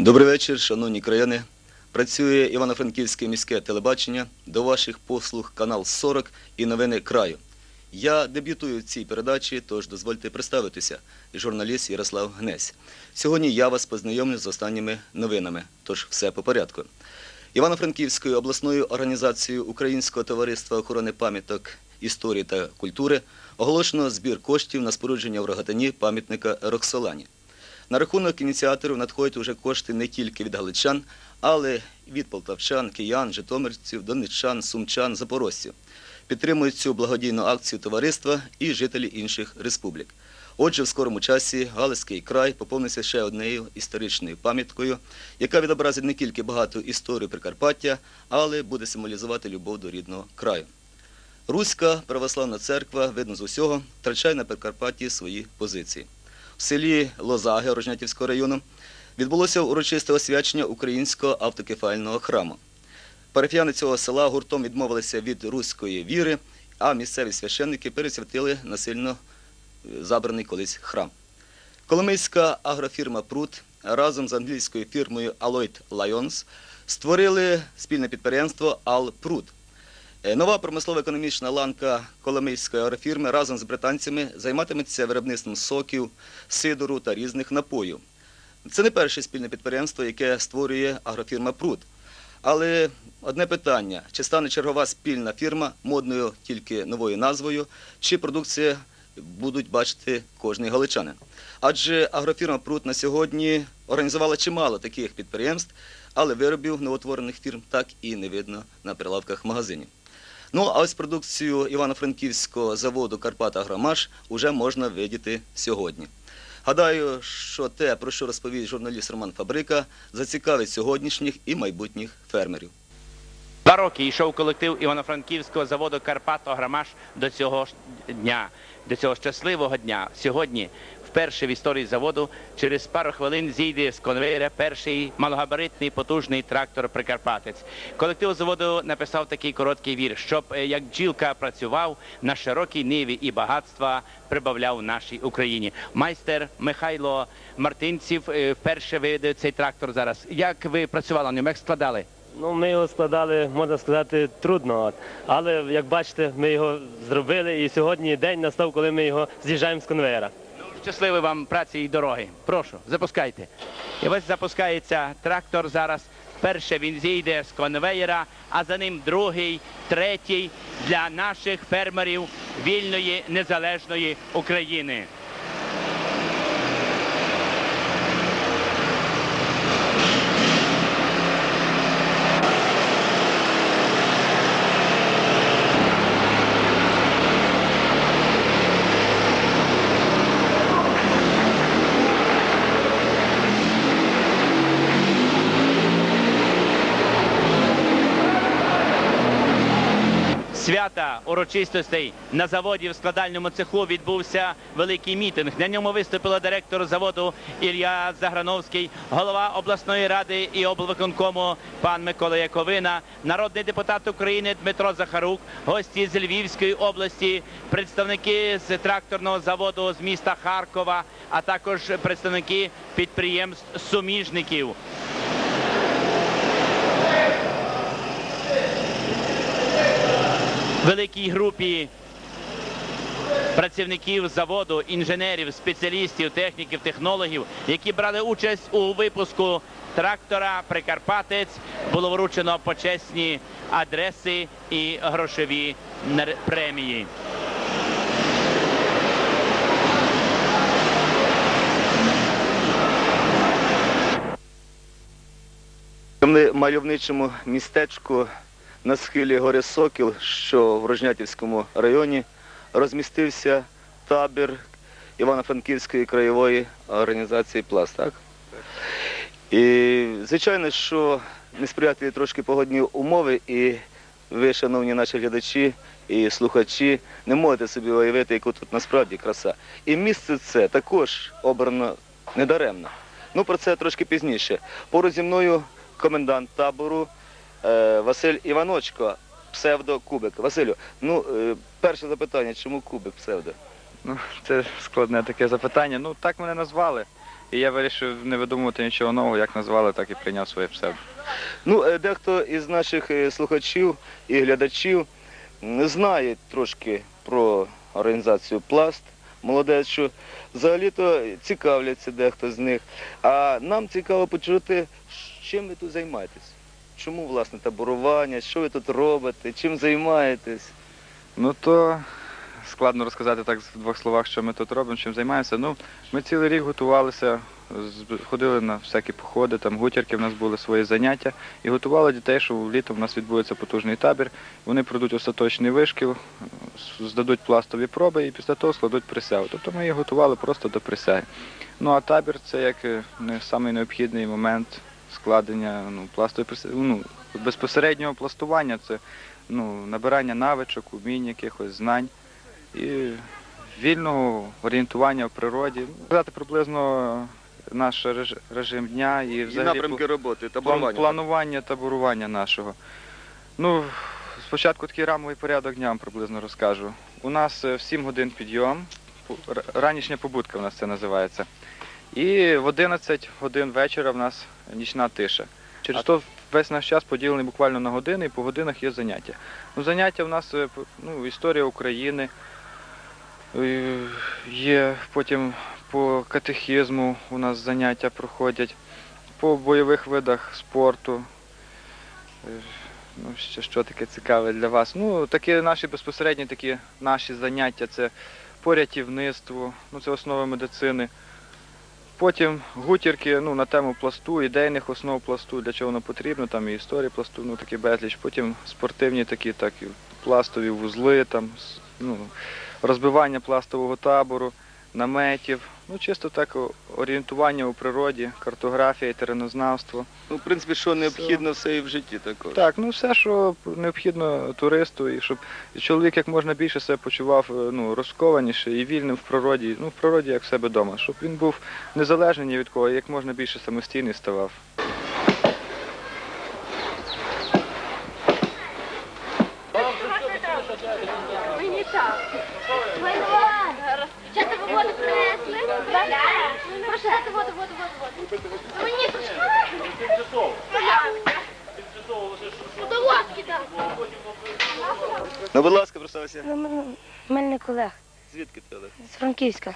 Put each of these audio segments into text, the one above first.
Добрий вечір, шановні країни. Працює Івано-Франківське міське телебачення. До ваших послуг канал 40 і новини краю. Я дебютую в цій передачі, тож дозвольте представитися. Журналіст Ярослав Гнесь. Сьогодні я вас познайомлю з останніми новинами, тож все по порядку. Івано-Франківською обласною організацією Українського товариства охорони пам'яток історії та культури оголошено збір коштів на спорудження в Рогатині пам'ятника Роксолані. На рахунок ініціаторів надходять уже кошти не тільки від галичан, але й від полтавчан, киян, житомирців, донеччан, сумчан, запорожців. Підтримують цю благодійну акцію товариства і жителі інших республік. Отже, в скорому часі Галицький край поповниться ще однією історичною пам'яткою, яка відобразить не тільки багату історію Прикарпаття, але буде символізувати любов до рідного краю. Руська православна церква, видно з усього, втрачає на Прикарпатті свої позиції. В селі Лозаги Рожнятівського району відбулося урочисте освячення українського автокефального храму. Парафіяни цього села гуртом відмовилися від руської віри, а місцеві священники пересвятили насильно е, забраний колись храм. Коломийська агрофірма Прут разом з англійською фірмою Alloyd Lions створили спільне підприємство Ал Прут. Е, Нова промислово-економічна ланка Коломийської агрофірми разом з британцями займатиметься виробництвом соків, сидору та різних напоїв. Це не перше спільне підприємство, яке створює агрофірма Прут. Але одне питання: чи стане чергова спільна фірма модною тільки новою назвою, чи продукція будуть бачити кожний галичанин? Адже агрофірма Прут на сьогодні організувала чимало таких підприємств, але виробів новотворених фірм так і не видно на прилавках магазинів. Ну, а ось продукцію Івано-Франківського заводу Карпата Громаш уже можна видіти сьогодні. Гадаю, що те, про що розповість журналіст Роман Фабрика, зацікавить сьогоднішніх і майбутніх фермерів. Два роки йшов колектив Івано-Франківського заводу Карпато Грамаш до цього дня, до цього щасливого дня. Сьогодні, вперше в історії заводу, через пару хвилин зійде з конвейера перший малогабаритний потужний трактор Прикарпатець. Колектив заводу написав такий короткий вір, щоб е, як бджілка працював на широкій ниві і багатства прибавляв нашій Україні. Майстер Михайло Мартинців е, вперше виведе цей трактор зараз. Як ви працювали на ньому? Як складали? Ну, ми його складали, можна сказати, трудно. Але як бачите, ми його зробили, і сьогодні день настав, коли ми його з'їжджаємо з конвейера. Щасливої вам праці і дороги. Прошу, запускайте. І ось запускається трактор зараз. Перше він зійде з конвеєра, а за ним другий, третій для наших фермерів вільної незалежної України. Урочистостей на заводі в складальному цеху відбувся великий мітинг. На ньому виступила директор заводу Ілля Заграновський, голова обласної ради і облвиконкому пан Микола Яковина, народний депутат України Дмитро Захарук, гості з Львівської області, представники з тракторного заводу з міста Харкова, а також представники підприємств суміжників. Великій групі працівників заводу, інженерів, спеціалістів, техніків, технологів, які брали участь у випуску трактора Прикарпатець, було вручено почесні адреси і грошові премії. В мальовничому містечку на схилі гори Сокіл, що в Рожнятівському районі, розмістився табір Івано-Франківської краєвої організації Пласт. Так? І звичайно, що несприятливі трошки погодні умови, і ви, шановні наші глядачі і слухачі, не можете собі уявити, яку тут насправді краса. І місце це також обрано недаремно. Ну, про це трошки пізніше. Поруч зі мною комендант табору Василь Іваночко, псевдо Кубик. Василю, ну, е, перше запитання, чому Кубик псевдо? Ну, це складне таке запитання. Ну, так мене назвали. І я вирішив не видумувати нічого нового, як назвали, так і прийняв своє псевдо. Ну, е, дехто із наших е, слухачів і глядачів знає трошки про організацію Пласт. Молодець, що взагалі-то цікавляться дехто з них. А нам цікаво почути, чим ви тут займаєтесь. Чому, власне, таборування, що ви тут робите, чим займаєтесь? Ну то складно розказати так в двох словах, що ми тут робимо, чим займаємося. Ну, ми цілий рік готувалися, ходили на всякі походи, там гутірки в нас були свої заняття і готували дітей, що літом у нас відбудеться потужний табір. Вони пройдуть остаточний вишкіл, здадуть пластові проби і після того складуть присягу. Тобто ми їх готували просто до присяги. Ну а табір це як е, не самий необхідний момент складення ну, пластової. Ну, безпосереднього пластування це ну, набирання навичок, умінь якихось знань і вільного орієнтування в природі. Ну, Сказати приблизно наш режим дня і І напрямки роботи, таборування. планування таборування нашого. Ну, спочатку такий рамовий порядок дня вам приблизно розкажу. У нас е, в 7 годин підйом, ранішня побудка у нас це називається. І в 11 годин вечора в нас нічна тиша. Через то весь наш час поділений буквально на години, і по годинах є заняття. Ну, заняття в нас е, ну, історія України, е, є потім по катехізму у нас заняття проходять, по бойових видах спорту. Е, Ну, що, що таке цікаве для вас? Ну, такі наші безпосередні такі наші заняття це по рятівництву, ну це основи медицини. Потім гутірки ну, на тему пласту, ідейних основ пласту, для чого воно потрібно, там і історії пласту, ну такі безліч. Потім спортивні такі, так і пластові вузли, там, ну, розбивання пластового табору, наметів. Ну, чисто так орієнтування у природі, картографія теренознавство. Ну, в принципі, що необхідно все і в житті також. Так, ну все, що необхідно туристу, і щоб чоловік як можна більше себе почував е, ну, розкованіше і вільним в природі, ну в природі як в себе вдома, щоб він був незалежний ні від кого, як можна більше самостійний ставав. Мені так. Принесли? Прошу воду, воду, воду, воду. Мені трошки. Водолазки так. Ну, будь ласка, представся. Мельник Олег Звідки ти, Олег? з Франківська,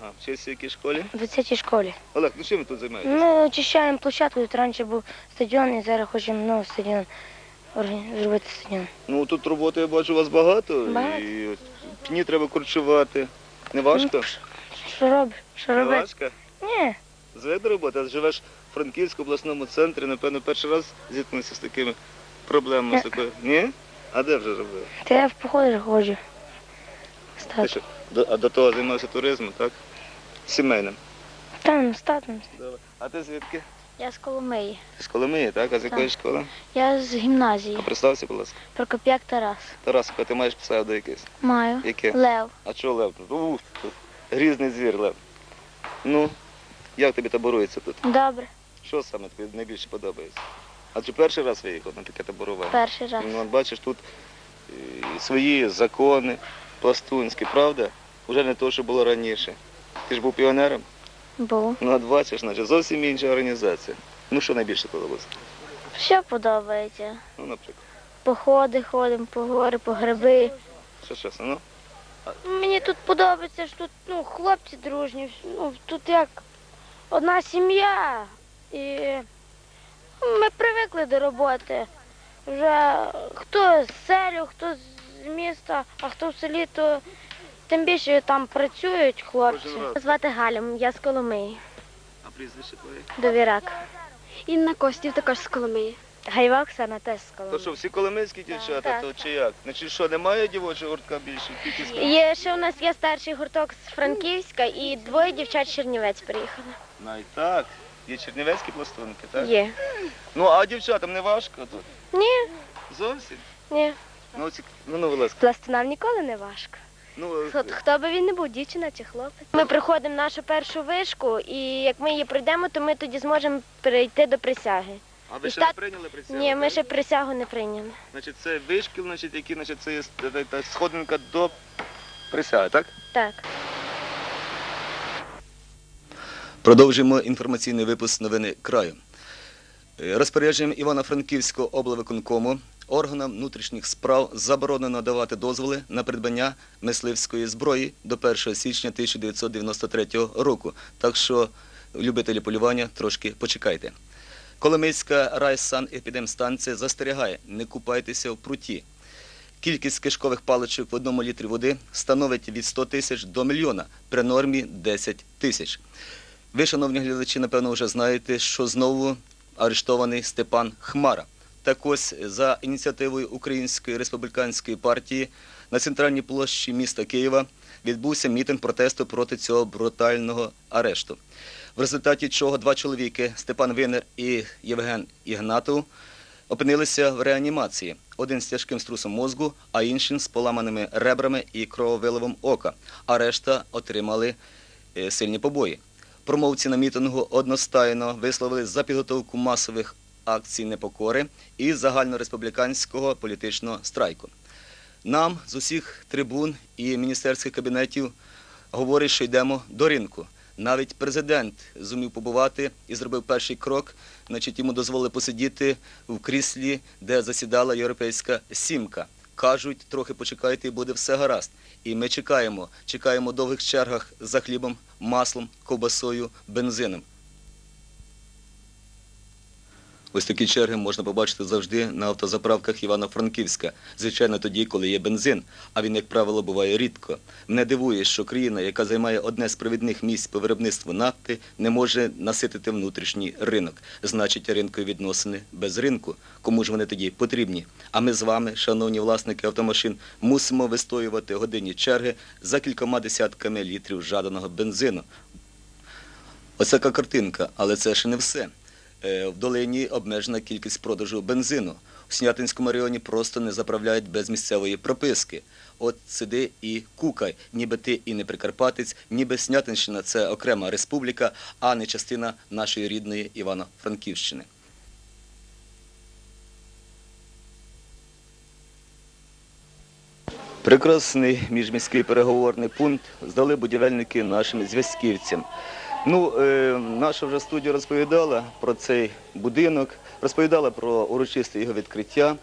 Ага, вчишся в якій школі? в 20-й школі. Олег, ну чим ви тут займаєтесь? Ми очищаємо площадку, тут раніше був стадіон, і зараз хочемо новий стадіон органі- зробити стадіон. Ну тут роботи я бачу у вас багато. Багато. І пні треба корчувати. Не важко? Що робиш? Що Не робити? важко? Ні, Звик до роботи, а живеш в Франківському обласному центрі, напевно, перший раз зіткнувся з такими проблемами. з такою. Ні? А де вже робив? та я в походи ходжу. Ти до, а до того займався туризмом, так? Сімейним. Там статом. Добре. А ти звідки? Я з Коломиї. З Коломиї, так? А з якої школи? Я з гімназії. А представся, будь ласка. Прокоп'як Тарас. Тарасика, ти маєш псевдо якесь? Маю. Яке? Лев. А чого лев? Ух, тут грізний звір лев. Ну, як тобі таборується тут? Добре. Що саме тобі найбільше подобається? А чи перший раз виїхав на таке таборування? Перший раз. Ну, бачиш, тут і свої закони пластунські, правда? Уже не то, що було раніше. Ти ж був піонером? Був. Ну, от бачиш, значить, зовсім інша організація. Ну, що найбільше подобається? Все подобається. Ну, наприклад. Походи ходимо, по гори, по гриби. Що ще? Ну, Мені тут подобається, що тут ну, хлопці дружні, ну, тут як одна сім'я. І ми привикли до роботи. Вже хто з селю, хто з міста, а хто в селі, то тим більше там працюють хлопці. Звати Галя, я з Коломиї. А прізвище твоє? Довірак. Інна Костів також з Коломиї. Гайва Оксана теж з То Коломиї. що, всі коломийські дівчата, Так. то чи як? Значить, що, немає дівочого гуртка більше? Тільки з Є ще у нас є старший гурток з Франківська і двоє дівчат з Чернівець приїхали. Навіть так. Є чернівецькі пластунки, так? Є. Ну, а дівчатам не важко тут? Ні, Зовсім? ні. Ну, ці... ну, ну, будь ласка. Пластунам ніколи не важко. Ну, е, Хто, хто би він не був, дівчина чи хлопець. Ми приходимо в нашу першу вишку, і як ми її пройдемо, то ми тоді зможемо перейти до присяги. А ви і ще так- не прийняли присягу? Ні, ми так? ще присягу не прийняли. Значить, це вишкіл, значить, який, значить, це є та сходинка до присяги, так? Так. Продовжуємо інформаційний випуск новини краю. Е, Розпорядженням Івано-Франківського облвиконкому органам внутрішніх справ заборонено давати дозволи на придбання мисливської зброї до 1 січня 1993 року. Так що, любителі полювання, трошки почекайте. Коломийська райсанепідемстанція застерігає, не купайтеся в пруті. Кількість кишкових паличок в одному літрі води становить від 100 тисяч до мільйона, при нормі 10 тисяч. Ви, шановні глядачі, напевно, вже знаєте, що знову арештований Степан Хмара. Так ось за ініціативою Української республіканської партії на центральній площі міста Києва відбувся мітинг протесту проти цього брутального арешту. В результаті чого два чоловіки Степан Винер і Євген Ігнатов опинилися в реанімації. Один з тяжким струсом мозку, а інший з поламаними ребрами і крововиливом ока. А решта отримали е, сильні побої. Промовці на мітингу одностайно висловили за підготовку масових акцій непокори і загальнореспубліканського політичного страйку. Нам з усіх трибун і міністерських кабінетів говорять, що йдемо до ринку. Навіть президент зумів побувати і зробив перший крок. Значить, йому дозволили посидіти в кріслі, де засідала європейська сімка. Кажуть, трохи почекайте, і буде все гаразд. І ми чекаємо, чекаємо довгих чергах за хлібом, маслом, ковбасою, бензином. Ось такі черги можна побачити завжди на автозаправках Івано-Франківська. Звичайно, тоді, коли є бензин, а він, як правило, буває рідко. Мене дивує, що країна, яка займає одне з провідних місць по виробництву нафти, не може наситити внутрішній ринок. Значить, ринкові відносини без ринку. Кому ж вони тоді потрібні? А ми з вами, шановні власники автомашин, мусимо вистоювати годинні черги за кількома десятками літрів жаданого бензину. Ось така картинка, але це ще не все. Е, В долині обмежена кількість продажу бензину. У Снятинському районі просто не заправляють без місцевої прописки. От сиди і кукай, ніби ти і не Прикарпатець, ніби Снятинщина це окрема республіка, а не частина нашої рідної Івано-Франківщини. Прекрасний міжміський переговорний пункт здали будівельники нашим зв'язківцям. Ну, е, наша вже студія розповідала про цей будинок, розповідала про урочисте його відкриття.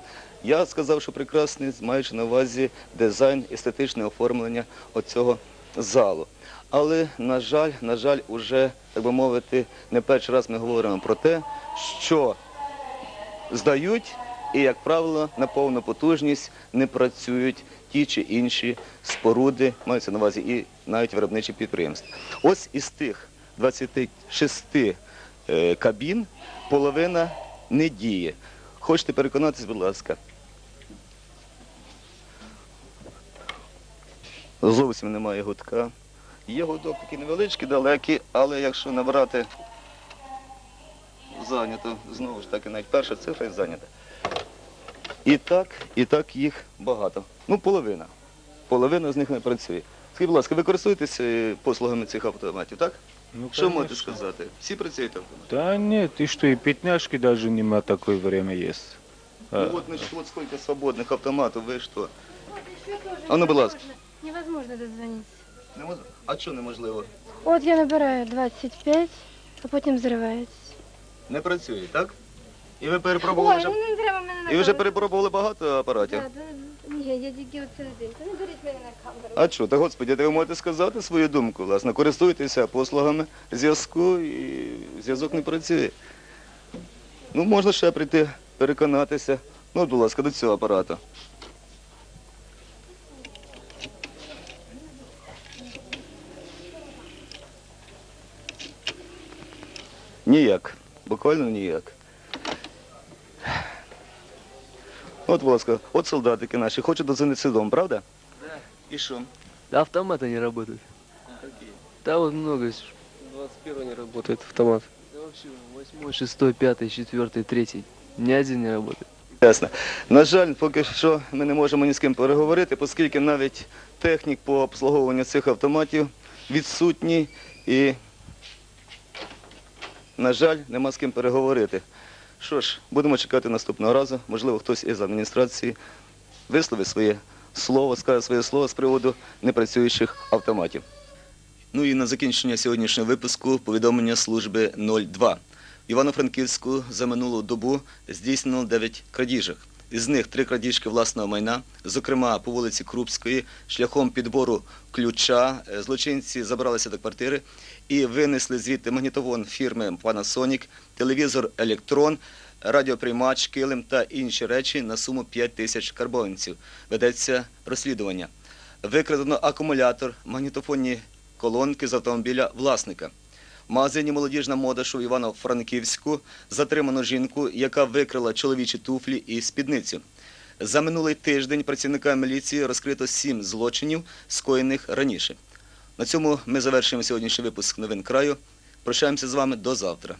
Я сказав, що прекрасний, маючи на увазі дизайн, естетичне оформлення оцього залу. Але, на жаль, на жаль, уже, так би мовити, не перший раз ми говоримо про те, що здають і, як правило, на повну потужність не працюють ті чи інші споруди, маються на увазі і навіть виробничі підприємства. Ось із тих 26 е, кабін половина не діє. Хочете переконатись, будь ласка. Зовсім немає гудка. Є гудок такий невеличкий, далекий, але якщо набрати зайнято, знову ж таки, навіть перша цифра зайнята. І так, і так їх багато. Ну, половина. Половина з них не працює. Скажіть, будь ласка, ви користуєтесь е, послугами цих автоматів, так? Ну, Що можете сказати? Всі працюють автоматом? Да нет, и что, и пятняшки даже нема такое время есть. Ну от, значить, от скільки свободних автоматів, ви що? А ну, будь ласка. Невозможно дозвонитися. Не можна? А що неможливо? От я набираю 25, а потім зривається. Не працює, так? І ви перепробували вже... не треба мене І ви вже перепробували багато апаратів? Ні, я тільки оце один. Та не беріть мене на камеру. А що, та господі, ви можете сказати свою думку, власне, користуйтеся послугами зв'язку і зв'язок не працює. Ну, можна ще прийти, переконатися. Ну, будь ласка, до цього апарату. Ніяк. Буквально ніяк. От, будь ласка, от солдатики наші хочуть дозвонитися додому, правда? Так. І що? Да автоматы не работают. Да вот много. 21 не работает автомат. Да вообще 8, 6, 5, 4, 3. Ни один не работает. Ясно. На жаль, поки що ми не можемо ні з ким переговорити, оскільки навіть технік по обслуговуванню цих автоматів відсутній і, на жаль, нема з ким переговорити. Що ж, будемо чекати наступного разу. Можливо, хтось із адміністрації висловить своє слово, скаже своє слово з приводу непрацюючих автоматів. Ну і на закінчення сьогоднішнього випуску повідомлення служби 02. В Івано-Франківську за минулу добу здійснено 9 крадіжок. Із них три крадіжки власного майна, зокрема по вулиці Крупської, шляхом підбору ключа. е, Злочинці забралися до квартири і винесли звідти магнітофон фірми Panasonic, телевізор Електрон, радіоприймач, килим та інші речі на суму 5 тисяч карбованців. Ведеться розслідування. Викрадено акумулятор, магнітофонні колонки з автомобіля власника. В магазині молодіжна мода, що в Івано-Франківську, затримано жінку, яка викрала чоловічі туфлі і спідницю. За минулий тиждень працівниками міліції розкрито сім злочинів, скоєних раніше. На цьому ми завершуємо сьогоднішній випуск новин краю. Прощаємося з вами до завтра.